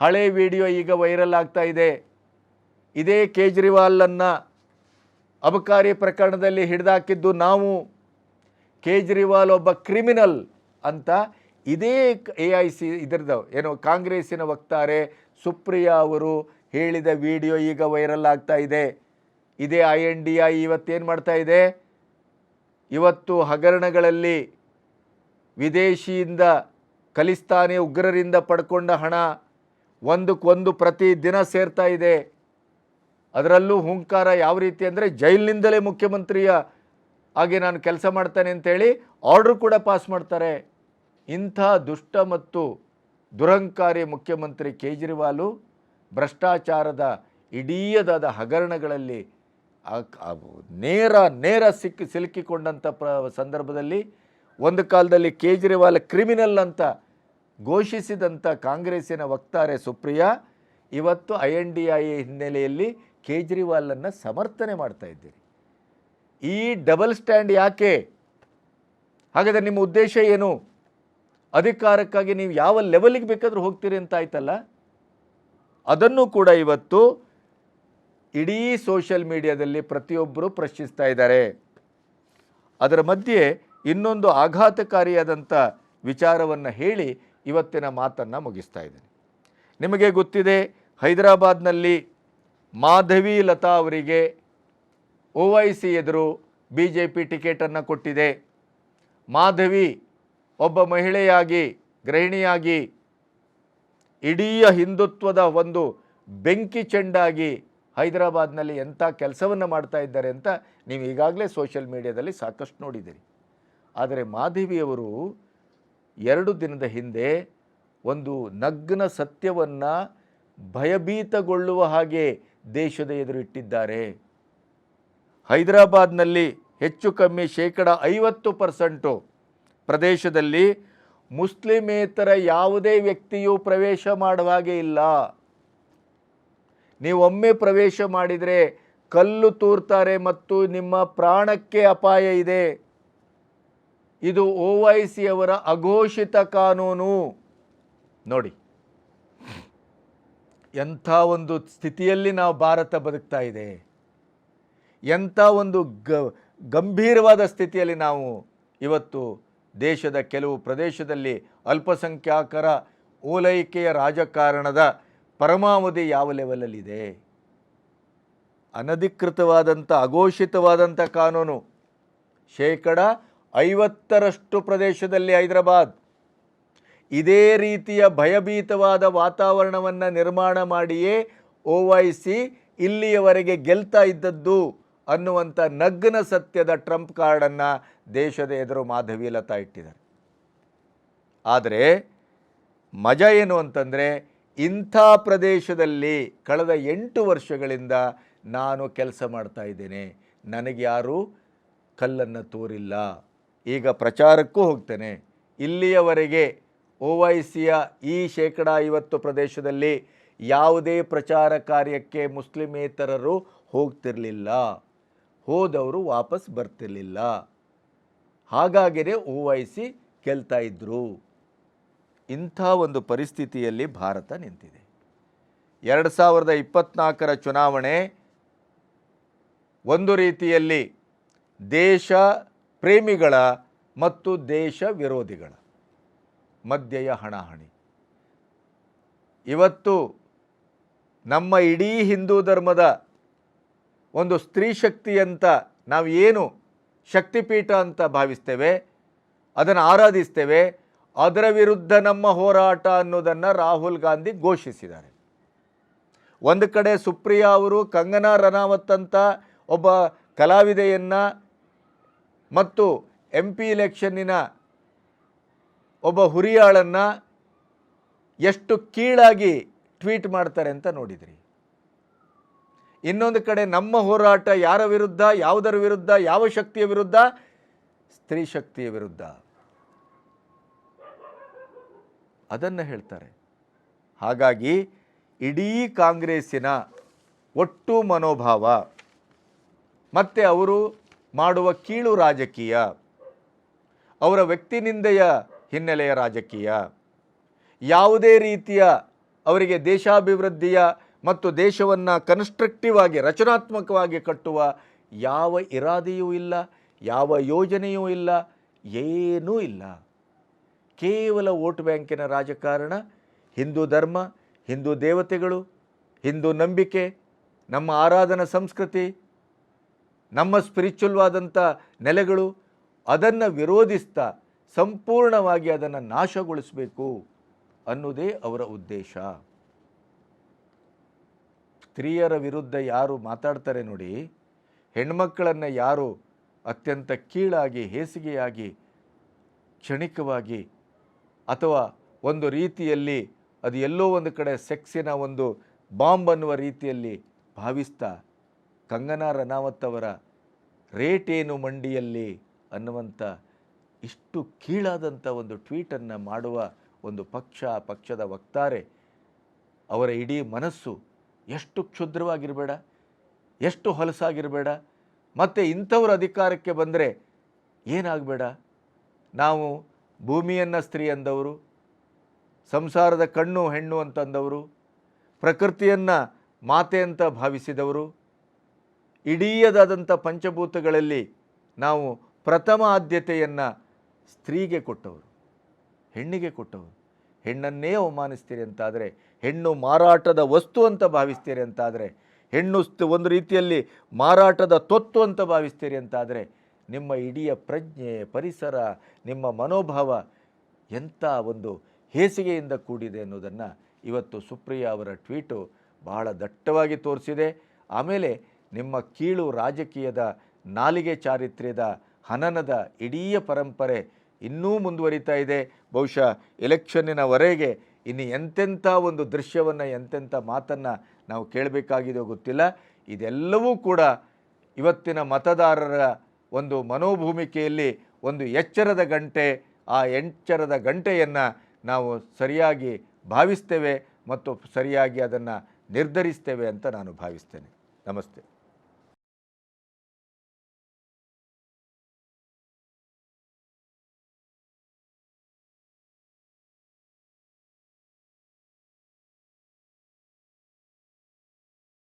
ಹಳೆ ವಿಡಿಯೋ ಈಗ ವೈರಲ್ ಆಗ್ತಾ ಇದೆ. ಇದೇ ಕೇಜ್ರಿವಾಲನ್ನು ಅಬಕಾರಿ ಪ್ರಕರಣದಲ್ಲಿ ಹಿಡಿದಾಕಿದ್ದು ನಾವು, ಕೇಜ್ರಿವಾಲ್ ಒಬ್ಬ ಕ್ರಿಮಿನಲ್ ಅಂತ ಇದೇ ಎ ಐ ಸಿ ಇದರದ ಏನು ಕಾಂಗ್ರೆಸ್ಸಿನ ವಕ್ತಾರೆ ಸುಪ್ರಿಯಾ ಅವರು ಹೇಳಿದ ವಿಡಿಯೋ ಈಗ ವೈರಲ್ ಆಗ್ತಾ ಇದೆ. ಇದೇ ಐ ಎನ್ ಡಿ ಐ ಇವತ್ತೇನು ಮಾಡ್ತಾ ಇದೆ? ಇವತ್ತು ಹಗರಣಗಳಲ್ಲಿ ವಿದೇಶಿಯಿಂದ, ಖಲಿಸ್ತಾನಿ ಉಗ್ರರಿಂದ ಪಡ್ಕೊಂಡ ಹಣ ಒಂದಕ್ಕೊಂದು ಪ್ರತಿ ದಿನ ಸೇರ್ತಾ ಇದೆ. ಅದರಲ್ಲೂ ಹುಂಕಾರ ಯಾವ ರೀತಿ ಅಂದರೆ ಜೈಲಿನಿಂದಲೇ ಮುಖ್ಯಮಂತ್ರಿಯ ಹಾಗೆ ನಾನು ಕೆಲಸ ಮಾಡ್ತೇನೆ ಅಂತೇಳಿ ಆರ್ಡ್ರ್ ಕೂಡ ಪಾಸ್ ಮಾಡ್ತಾರೆ. ಇಂಥ ದುಷ್ಟ ಮತ್ತು ದುರಂಕಾರಿ ಮುಖ್ಯಮಂತ್ರಿ ಕೇಜ್ರಿವಾಲ್ ಭ್ರಷ್ಟಾಚಾರದ ಇಡೀಯದಾದ ಹಗರಣಗಳಲ್ಲಿ ನೇರ ನೇರ ಸಿಕ್ಕಿ ಸಿಲುಕಿಕೊಂಡಂಥ ಪ್ರ ಸಂದರ್ಭದಲ್ಲಿ ಒಂದು ಕಾಲದಲ್ಲಿ ಕೇಜ್ರಿವಾಲ್ ಕ್ರಿಮಿನಲ್ ಅಂತ ಘೋಷಿಸಿದಂಥ ಕಾಂಗ್ರೆಸ್ಸಿನ ವಕ್ತಾರೆ ಸುಪ್ರಿಯಾ ಇವತ್ತು ಐ ಎನ್ ಡಿ ಐ ಹಿನ್ನೆಲೆಯಲ್ಲಿ ಕೇಜ್ರಿವಾಲನ್ನು ಸಮರ್ಥನೆ ಮಾಡ್ತಾ ಇದ್ದೀರಿ. ಈ ಡಬಲ್ ಸ್ಟ್ಯಾಂಡ್ ಯಾಕೆ? ಹಾಗಾದರೆ ನಿಮ್ಮ ಉದ್ದೇಶ ಏನು? ಅಧಿಕಾರಕ್ಕಾಗಿ ನೀವು ಯಾವ ಲೆವೆಲಿಗೆ ಬೇಕಾದರೂ ಹೋಗ್ತೀರಿ ಅಂತ ಆಯ್ತಲ್ಲ? ಅದನ್ನು ಕೂಡ ಇವತ್ತು ಇಡೀ ಸೋಷಿಯಲ್ ಮೀಡಿಯಾದಲ್ಲಿ ಪ್ರತಿಯೊಬ್ಬರು ಪ್ರಶ್ನಿಸ್ತಾ ಇದ್ದಾರೆ. ಅದರ ಮಧ್ಯೆ ಇನ್ನೊಂದು ಆಘಾತಕಾರಿಯಾದಂಥ ವಿಚಾರವನ್ನು ಹೇಳಿ ಇವತ್ತಿನ ಮಾತನ್ನು ಮುಗಿಸ್ತಾ ಇದ್ದೇನೆ. ನಿಮಗೆ ಗೊತ್ತಿದೆ, ಹೈದರಾಬಾದ್ನಲ್ಲಿ ಮಾಧವಿ ಲತಾ ಅವರಿಗೆ ಒ ವೈ ಸಿ ಎದುರು ಬಿ ಜೆ ಪಿ ಟಿಕೆಟನ್ನು ಕೊಟ್ಟಿದೆ. ಮಾಧವಿ ಒಬ್ಬ ಮಹಿಳೆಯಾಗಿ, ಗೃಹಿಣಿಯಾಗಿ, ಇಡೀ ಹಿಂದುತ್ವದ ಒಂದು ಬೆಂಕಿ ಚೆಂಡಾಗಿ ಹೈದರಾಬಾದ್ನಲ್ಲಿ ಎಂಥ ಕೆಲಸವನ್ನು ಮಾಡ್ತಾ ಇದ್ದಾರೆ ಅಂತ ನೀವು ಈಗಾಗಲೇ ಸೋಷಿಯಲ್ ಮೀಡಿಯಾದಲ್ಲಿ ಸಾಕಷ್ಟು ನೋಡಿದ್ದೀರಿ. ಆದರೆ ಮಾಧವಿಯವರು ಎರಡು ದಿನದ ಹಿಂದೆ ಒಂದು ನಗ್ನ ಸತ್ಯವನ್ನು ಭಯಭೀತಗೊಳ್ಳುವ ಹಾಗೆ ದೇಶದ ಎದುರು ಇಟ್ಟಿದ್ದಾರೆ ಹೈದರಾಬಾದ್ನಲ್ಲಿ ಹೆಚ್ಚು ಕಮ್ಮಿ ಶೇಕಡ ಐವತ್ತು ಪರ್ಸೆಂಟು ಪ್ರದೇಶದಲ್ಲಿ ಮುಸ್ಲಿಮೇತರ ಯಾವುದೇ ವ್ಯಕ್ತಿಯು ಪ್ರವೇಶ ಮಾಡುವ ಹಾಗೆ ಇಲ್ಲ. ನೀವೊಮ್ಮೆ ಪ್ರವೇಶ ಮಾಡಿದರೆ ಕಲ್ಲು ತೂರ್ತಾರೆ ಮತ್ತು ನಿಮ್ಮ ಪ್ರಾಣಕ್ಕೆ ಅಪಾಯ ಇದೆ. ಇದು ಅವರ ಅಘೋಷಿತ ಕಾನೂನು. ನೋಡಿ, ಎಂಥ ಒಂದು ಸ್ಥಿತಿಯಲ್ಲಿ ನಾವು ಭಾರತ ಬದುಕ್ತಾ ಇದೆ. ಎಂಥ ಒಂದು ಗಂಭೀರವಾದ ಸ್ಥಿತಿಯಲ್ಲಿ ನಾವು ಇವತ್ತು ದೇಶದ ಕೆಲವು ಪ್ರದೇಶದಲ್ಲಿ ಅಲ್ಪಸಂಖ್ಯಾತರ ಓಲೈಕೆಯ ರಾಜಕಾರಣದ ಪರಮಾವಧಿ ಯಾವ ಲೆವೆಲಲ್ಲಿದೆ? ಅನಧಿಕೃತವಾದಂಥ, ಅಘೋಷಿತವಾದಂಥ ಕಾನೂನು. ಶೇಕಡ ಐವತ್ತರಷ್ಟು ಪ್ರದೇಶದಲ್ಲಿ ಹೈದರಾಬಾದ್. ಇದೇ ರೀತಿಯ ಭಯಭೀತವಾದ ವಾತಾವರಣವನ್ನು ನಿರ್ಮಾಣ ಮಾಡಿಯೇ ಒ ವೈ ಸಿ ಇಲ್ಲಿಯವರೆಗೆ ಗೆಲ್ತಾ ಇದ್ದದ್ದು ಅನ್ನುವಂಥ ನಗ್ನ ಸತ್ಯದ ಟ್ರಂಪ್ ಕಾರ್ಡನ್ನು ದೇಶದ ಎದುರು ಮಾಧವಿ ಲತಾ ಇಟ್ಟಿದ್ದಾರೆ. ಆದರೆ ಮಜ ಏನು ಅಂತಂದರೆ ಇಂಥ ಪ್ರದೇಶದಲ್ಲಿ ಕಳೆದ ಎಂಟು ವರ್ಷಗಳಿಂದ ನಾನು ಕೆಲಸ ಮಾಡ್ತಾ ಇದ್ದೇನೆ. ನನಗೆ ಯಾರೂ ಕಲ್ಲನ್ನು ತೋರಿಲ್ಲ. ಈಗ ಪ್ರಚಾರಕ್ಕೂ ಹೋಗ್ತೇನೆ. ಇಲ್ಲಿಯವರೆಗೆ ಒ ವೈ ಸಿಯ ಈ ಶೇಕಡ ಐವತ್ತು ಪ್ರದೇಶದಲ್ಲಿ ಯಾವುದೇ ಪ್ರಚಾರ ಕಾರ್ಯಕ್ಕೆ ಮುಸ್ಲಿಮೇತರರು ಹೋಗ್ತಿರಲಿಲ್ಲ. ಹೋದವರು ವಾಪಸ್ ಬರ್ತಿರ್ಲಿಲ್ಲ. ಹಾಗಾಗಿಯೇ ಒ ವೈ ಸಿ ಗೆಲ್ತಾ ಇದ್ದರು ಇಂಥ ಒಂದು ಪರಿಸ್ಥಿತಿಯಲ್ಲಿ ಭಾರತ ನಿಂತಿದೆ. ಎರಡು ಸಾವಿರದ ಇಪ್ಪತ್ತ್ನಾಲ್ಕರ ಚುನಾವಣೆ ಒಂದು ರೀತಿಯಲ್ಲಿ ದೇಶ ಪ್ರೇಮಿಗಳ ಮತ್ತು ದೇಶ ವಿರೋಧಿಗಳ ಮಧ್ಯೆಯ ಹಣಾಹಣಿ. ಇವತ್ತು ನಮ್ಮ ಇಡೀ ಹಿಂದೂ ಧರ್ಮದ ಒಂದು ಸ್ತ್ರೀ ಶಕ್ತಿ ಅಂತ ನಾವು ಏನು ಶಕ್ತಿಪೀಠ ಅಂತ ಭಾವಿಸ್ತೇವೆ, ಅದನ್ನು ಆರಾಧಿಸ್ತೇವೆ, ಅದರ ವಿರುದ್ಧ ನಮ್ಮ ಹೋರಾಟ ಅನ್ನೋದನ್ನು ರಾಹುಲ್ ಗಾಂಧಿ ಘೋಷಿಸಿದ್ದಾರೆ. ಒಂದು ಕಡೆ ಸುಪ್ರಿಯಾ ಅವರು ಕಂಗನಾ ರನಾವತ್ ಅಂತ ಒಬ್ಬ ಕಲಾವಿದೆಯನ್ನು ಮತ್ತು ಎಂ ಪಿ ಇಲೆಕ್ಷನ್ನಿನ ಒಬ್ಬ ಹುರಿಯಾಳನ್ನು ಎಷ್ಟು ಕೀಳಾಗಿ ಟ್ವೀಟ್ ಮಾಡ್ತಾರೆ ಅಂತ ನೋಡಿದ್ರಿ. ಇನ್ನೊಂದು ಕಡೆ ನಮ್ಮ ಹೋರಾಟ ಯಾರ ವಿರುದ್ಧ, ಯಾವುದರ ವಿರುದ್ಧ, ಯಾವ ಶಕ್ತಿಯ ವಿರುದ್ಧ? ಸ್ತ್ರೀ ಶಕ್ತಿಯ ವಿರುದ್ಧ. ಅದನ್ನು ಹೇಳ್ತಾರೆ. ಹಾಗಾಗಿ ಇಡೀ ಕಾಂಗ್ರೆಸ್ಸಿನ ಒಟ್ಟು ಮನೋಭಾವ, ಮತ್ತು ಅವರು ಮಾಡುವ ಕೀಳು ರಾಜಕೀಯ, ಅವರ ವ್ಯಕ್ತಿನಿಂದೆಯ ಹಿನ್ನೆಲೆಯ ರಾಜಕೀಯ, ಯಾವುದೇ ರೀತಿಯ ಅವರಿಗೆ ದೇಶಾಭಿವೃದ್ಧಿಯ ಮತ್ತು ದೇಶವನ್ನು ಕನ್ಸ್ಟ್ರಕ್ಟಿವ್ ಆಗಿ, ರಚನಾತ್ಮಕವಾಗಿ ಕಟ್ಟುವ ಯಾವ ಇರಾದೆಯೂ ಇಲ್ಲ, ಯಾವ ಯೋಜನೆಯೂ ಇಲ್ಲ, ಏನೂ ಇಲ್ಲ. ಕೇವಲ ವೋಟ್ ಬ್ಯಾಂಕಿನ ರಾಜಕಾರಣ, ಹಿಂದೂ ಧರ್ಮ, ಹಿಂದೂ ದೇವತೆಗಳು, ಹಿಂದೂ ನಂಬಿಕೆ, ನಮ್ಮ ಆರಾಧನಾ ಸಂಸ್ಕೃತಿ, ನಮ್ಮ ಸ್ಪಿರಿಚುವಲ್ವಾದಂಥ ನೆಲೆಗಳು, ಅದನ್ನು ವಿರೋಧಿಸ್ತಾ ಸಂಪೂರ್ಣವಾಗಿ ಅದನ್ನು ನಾಶಗೊಳಿಸಬೇಕು ಅನ್ನೋದೇ ಅವರ ಉದ್ದೇಶ. ಸ್ತ್ರೀಯರ ವಿರುದ್ಧ ಯಾರು ಮಾತಾಡ್ತಾರೆ ನೋಡಿ ಹೆಣ್ಮಕ್ಕಳನ್ನು ಯಾರು ಅತ್ಯಂತ ಕೀಳಾಗಿ, ಹೇಸಿಗೆಯಾಗಿ, ಕ್ಷಣಿಕವಾಗಿ ಅಥವಾ ಒಂದು ರೀತಿಯಲ್ಲಿ ಅದು ಎಲ್ಲೋ ಒಂದು ಕಡೆ ಸೆಕ್ಸಿನ ಒಂದು ಬಾಂಬ್ ಅನ್ನುವ ರೀತಿಯಲ್ಲಿ ಭಾವಿಸ್ತಾ, ಕಂಗನಾ ರನಾವತ್ ಅವರ ರೇಟ್ ಏನು ಮಂಡಿಯಲ್ಲಿ ಅನ್ನುವಂಥ ಇಷ್ಟು ಕೀಳಾದಂಥ ಒಂದು ಟ್ವೀಟನ್ನು ಮಾಡುವ ಒಂದು ಪಕ್ಷ, ಪಕ್ಷದ ವಕ್ತಾರೆ, ಅವರ ಇಡೀ ಮನಸ್ಸು ಎಷ್ಟು ಕ್ಷುದ್ರವಾಗಿರಬೇಡ, ಎಷ್ಟು ಹೊಲಸಾಗಿರಬೇಡ, ಮತ್ತು ಇಂಥವ್ರ ಅಧಿಕಾರಕ್ಕೆ ಬಂದರೆ ಏನಾಗಬೇಡ? ನಾವು ಭೂಮಿಯನ್ನು ಸ್ತ್ರೀ ಅಂದವರು, ಸಂಸಾರದ ಕಣ್ಣು ಹೆಣ್ಣು ಅಂತಂದವರು ಪ್ರಕೃತಿಯನ್ನು ಮಾತೆ ಅಂತ ಭಾವಿಸಿದವರು, ಇಡೀಯದಾದಂಥ ಪಂಚಭೂತಗಳಲ್ಲಿ ನಾವು ಪ್ರಥಮ ಆದ್ಯತೆಯನ್ನು ಸ್ತ್ರೀಗೆ ಕೊಟ್ಟವರು, ಹೆಣ್ಣಿಗೆ ಕೊಟ್ಟವರು. ಹೆಣ್ಣನ್ನೇ ಅವಮಾನಿಸ್ತೀರಿ ಅಂತಾದರೆ ಹೆಣ್ಣು ಮಾರಾಟದ ವಸ್ತು ಅಂತ ಭಾವಿಸ್ತೀರಿ ಅಂತಾದರೆ, ಹೆಣ್ಣು ಒಂದು ರೀತಿಯಲ್ಲಿ ಮಾರಾಟದ ತೊತ್ತು ಅಂತ ಭಾವಿಸ್ತೀರಿ ಅಂತಾದರೆ, ನಿಮ್ಮ ಇಡೀ ಪ್ರಜ್ಞೆ, ಪರಿಸರ, ನಿಮ್ಮ ಮನೋಭಾವ ಎಂಥ ಒಂದು ಹೇಸಿಗೆಯಿಂದ ಕೂಡಿದೆ ಅನ್ನೋದನ್ನು ಇವತ್ತು ಸುಪ್ರಿಯಾ ಅವರ ಟ್ವೀಟು ಬಹಳ ದಟ್ಟವಾಗಿ ತೋರಿಸಿದೆ. ಆಮೇಲೆ ನಿಮ್ಮ ಕೀಳು ರಾಜಕೀಯದ ನಾಲಿಗೆ ಚಾರಿತ್ರ್ಯದ ಹನನದ ಇಡೀ ಪರಂಪರೆ ಇನ್ನೂ ಮುಂದುವರಿತಾ ಇದೆ. ಬಹುಶಃ ಎಲೆಕ್ಷನ್ನಿನವರೆಗೆ ಇನ್ನು ಎಂತೆಂಥ ಒಂದು ದೃಶ್ಯವನ್ನು, ಎಂತೆಂಥ ಮಾತನ್ನು ನಾವು ಕೇಳಬೇಕಾಗಿದೆಯೋ ಗೊತ್ತಿಲ್ಲ. ಇದೆಲ್ಲವೂ ಕೂಡ ಇವತ್ತಿನ ಮತದಾರರ ಒಂದು ಮನೋಭೂಮಿಕೆಯಲ್ಲಿ ಒಂದು ಎಚ್ಚರದ ಗಂಟೆ, ಆ ಎಚ್ಚರದ ಗಂಟೆಯನ್ನು ನಾವು ಸರಿಯಾಗಿ ಭಾವಿಸ್ತೇವೆ ಮತ್ತು ಸರಿಯಾಗಿ ಅದನ್ನು ನಿರ್ಧರಿಸ್ತೇವೆ ಅಂತ ನಾನು ಭಾವಿಸ್ತೇನೆ. ನಮಸ್ತೆ.